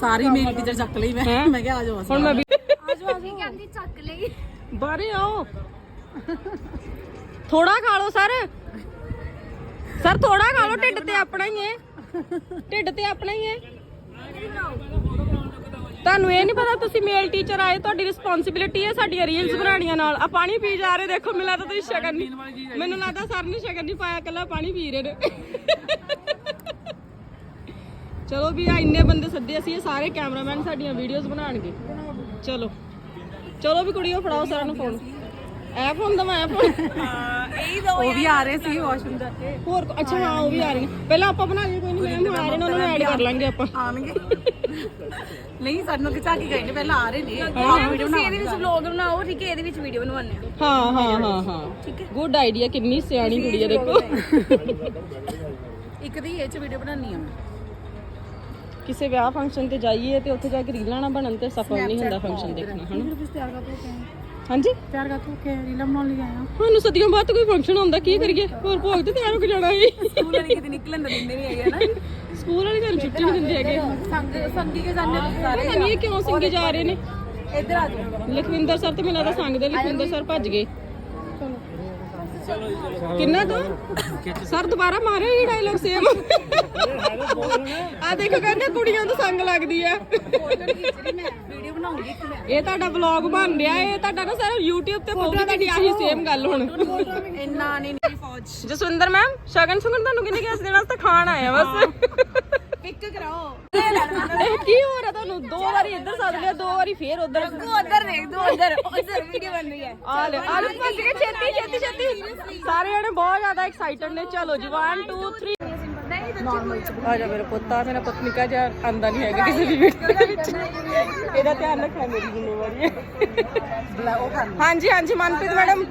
ਸਾਰੀ ਮੇਰੀ ਟੀਚਰ ਚੱਕ ਲਈ ਮੈਂ? ਮੈਂ ਕਿਹਾ ਆ ਜਾਓ ਹੁਣ ਮੈਂ ਵੀ ਅਸੀਂ ਕਹਿੰਦੀ ਚੱਕ ਲਈ ਬਾਰੇ ਆਓ। ਥੋੜਾ ਖਾ ਲਓ ਸਰ। ਸਰ ਥੋੜਾ ਖਾ ਲਓ ਢਿੱਡ ਤੇ ਆਪਣਾ ਹੀ ਹੈ ਢਿੱਡ ਤੇ ਆਪਣਾ ਹੀ ਹੈ ਤੁਹਾਨੂੰ ਇਹ ਨਹੀਂ ਪਤਾ ਤੁਸੀਂ ਮੇਲ ਟੀਚਰ ਆਏ ਤੁਹਾਡੀ ਰਿਸਪੌਂਸਿਬਿਲਿਟੀ ਹੈ ਸਾਡੀਆਂ ਰੀਲਸ ਬਣਾਉਣੀਆਂ ਨਾਲ। ਆ ਪਾਣੀ ਪੀ ਜਾ ਰਹੇ ਦੇਖੋ ਮੈਨੂੰ ਲੱਗਦਾ ਤੁਸੀਂ ਸ਼ਗਨ ਨਹੀਂ ਮੈਨੂੰ ਲੱਗਦਾ ਸਰ ਨੇ ਸ਼ਗਨ ਨਹੀਂ ਪਾਇਆ ਕੱਲਾ ਪਾਣੀ ਪੀ ਰਹੇ ਨੇ। ਚਲੋ ਵੀ ਆ ਇੰਨੇ ਬੰਦੇ ਸੱਦੇ ਅਸੀਂ ਇਹ ਸਾਰੇ ਕੈਮਰਾਮੈਨ ਸਾਡੀਆਂ ਵੀਡੀਓਜ਼ ਬਣਾਉਣਗੇ। ਚਲੋ। ਚਲੋ ਵੀ ਕੁੜੀਓ ਫੜਾਓ ਸਾਰਿਆਂ ਨੂੰ ਫੋਨ ਐ ਫੋਨ ਦਵਾ ਐ ਫੋਨ ਉਹ ਵੀ ਆ ਰਹੇ ਸੀ ਵਾਸ਼ਰੂਮ ਜਾ ਕੇ। ਹੋਰ ਅੱਛਾ ਹਾਂ ਉਹ ਵੀ ਆ ਰਹੇ ਨੇ ਪਹਿਲਾਂ ਆਪਾਂ ਬਣਾ ਲਈਏ ਕੋਈ ਨਹੀਂ ਮੈਮ ਆ ਰਹੇ ਨੇ ਉਹਨਾਂ ਨੂੰ ਐਡ ਕਰ ਲਾਂਗੇ ਆਪਾਂ। ਆਣਗੇ। ਨਹੀਂ ਸਾਨੂੰ ਕਿਚਾ ਕੇ ਗਏ ਨੇ ਪਹਿਲਾਂ ਆ ਰਹੇ ਨੇ। ਵੀਡੀਓ ਤੁਸੀਂ ਇਹਦੇ ਵਿੱਚ ਵਲੌਗ ਬਣਾਓ ਠੀਕ ਹੈ ਇਹਦੇ ਵਿੱਚ ਵੀਡੀਓ ਬਣਵਾਉਂਦੇ ਆ ਹਾਂ ਹਾਂ ਹਾਂ ਹਾਂ। ਗੁੱਡ ਆਈਡੀਆ ਕਿੰਨੀ ਸਿਆਣੀ ਕੁੜੀ ਹੈ ਦੇਖੋ। ਇੱਕ ਦੀ ਇਹ ਚ ਵੀਡੀਓ ਬਣਾਉਣੀ ਆ ਕਿਸੇ ਵਿਆਹ ਫੰਕਸ਼ਨ ਤੇ ਜਾਈਏ ਤੇ ਉੱਥੇ ਜਾ ਕੇ ਰੀਲਾਂ ਨਾ ਬਣਨ ਤੇ ਸਫਲ ਨਹੀਂ ਹੁੰਦਾ ਫੰਕਸ਼ਨ ਦੇਖਣਾ ਹਨਾ? ਹਾਂਜੀ? ਤਿਆਰ ਕਰ ਕੇ ਰੀਲਾ ਬਣਾਉਣ ਲਈ ਆਇਆ ਸਾਨੂੰ ਸਦੀਆਂ ਬਾਅਦ ਕੋਈ ਫੰਕਸ਼ਨ ਹੁੰਦਾ ਕੀ ਕਰੀਏ? ਹੋਰ ਭੋਗ ਤੇ ਤਿਆਰ ਹੋ ਕੇ ਜਾਣਾ ਸੀ। ਸਕੂਲ ਵਾਲੀ ਕਿਤੇ ਨਿਕਲਣ ਨਾ ਦਿੰਦੇ ਨਹੀਂ ਹੈਗੇ ਨਾ। ਸਕੂਲ ਵਾਲੇ ਸਾਨੂੰ ਛੁੱਟੀ ਨਹੀਂ ਦਿੰਦੇ ਹੈਗੇ। ਸੰਗ ਸੰਗੀ ਕੇ ਜਾਂਦੇ ਸਾਰੇ ਪਤਾ ਨਹੀਂ ਇਹ ਕਿਉਂ ਸਿੰਗੇ ਜਾ ਰਹੇ ਨੇ। ਇੱਧਰ ਆ ਜਾਓ। ਲਖਵਿੰਦਰ ਸਰ ਤੇ ਮੈਨੂੰ ਲੱਗਦਾ ਸੰਗ ਦੇ ਲਖਵਿੰਦਰ ਸਰ ਭੱਜ ਗਏ। ਕਿੰਨਾ ਤੋਂ ਸਰ ਦੁਬਾਰਾ ਮਾਰਿਓ ਇਹ ਡਾਇਲੌਗ ਸੇਮ ਆ ਦੇਖੋ ਕਹਿੰਦੇ ਕੁੜੀਆਂ ਤੋਂ ਸੰਗ ਲੱਗਦੀ ਆ। ਵੀਡੀਓ ਬਣਾਉਂਗੀ ਇੱਕ ਮੈਂ ਇਹ ਤੁਹਾਡਾ ਵਲੌਗ ਬਣ ਰਿਹਾ ਇਹ ਤੁਹਾਡਾ ਨਾ ਸਰ YouTube ਤੇ ਪਊਗੀ ਤੁਹਾਡੀ ਆਹੀ ਸੇਮ ਗੱਲ ਹੁਣ। ਇੰਨਾ ਨਹੀਂ ਨਹੀਂ ਫੌਜ। ਜਸਵਿੰਦਰ ਮੈਮ ਸ਼ਗਨ ਸੁਗਨ ਤੁਹਾਨੂੰ ਕਿੰਨੇ ਕਿਹਾ ਦੇਣਾ ਤਾਂ ਖਾਣ ਆਇਆ ਬਸ। ਪਿਕ ਕਰਾਓ। ਇਹ ਕੀ ਹੋ ਰਿਹਾ ਤੁਹਾਨੂੰ? ਦੋ ਵਾਰੀ ਇੱਧਰ ਸੱਦ ਲਿਆ ਦੋ ਵਾਰੀ ਫੇਰ ਉਧਰ। ਉਧਰ ਦੇਖ ਦੋ ਉਧਰ ਉਧਰ ਵੀਡੀਓ ਬਣ ਰਹੀ ਹੈ। ਆ ਲੈ ਆ ਲੈ ਭੱਜ ਕੇ ਛੇਤੀ ਛੇਤੀ ਛੇਤੀ। ਸਾਰੇ ਜਣੇ ਬਹੁਤ ਜ਼ਿਆਦਾ ਐਕਸਾਈਟਡ ਨੇ। ਚਲੋ ਜੀ 1 2 3 ਆ ਜਾ ਮੇਰਾ ਪੁੱਤਾ ਮੇਰਾ ਪੁੱਤ ਨਿਕਾ ਜਾ ਆਂਦਾ ਨਹੀਂ ਹੈਗਾ ਕਿਸੇ ਦੀ ਵੀਡੀਓ ਦੇ ਵਿੱਚ। ਇਹਦਾ ਧਿਆਨ ਰੱਖਣਾ ਮੇਰੀ ਜ਼ਿੰਮੇਵਾਰੀ। ਹੈ ਹਾਂਜੀ ਹਾਂਜੀ ਮਨਪ੍ਰੀਤ ਮੈਡਮ।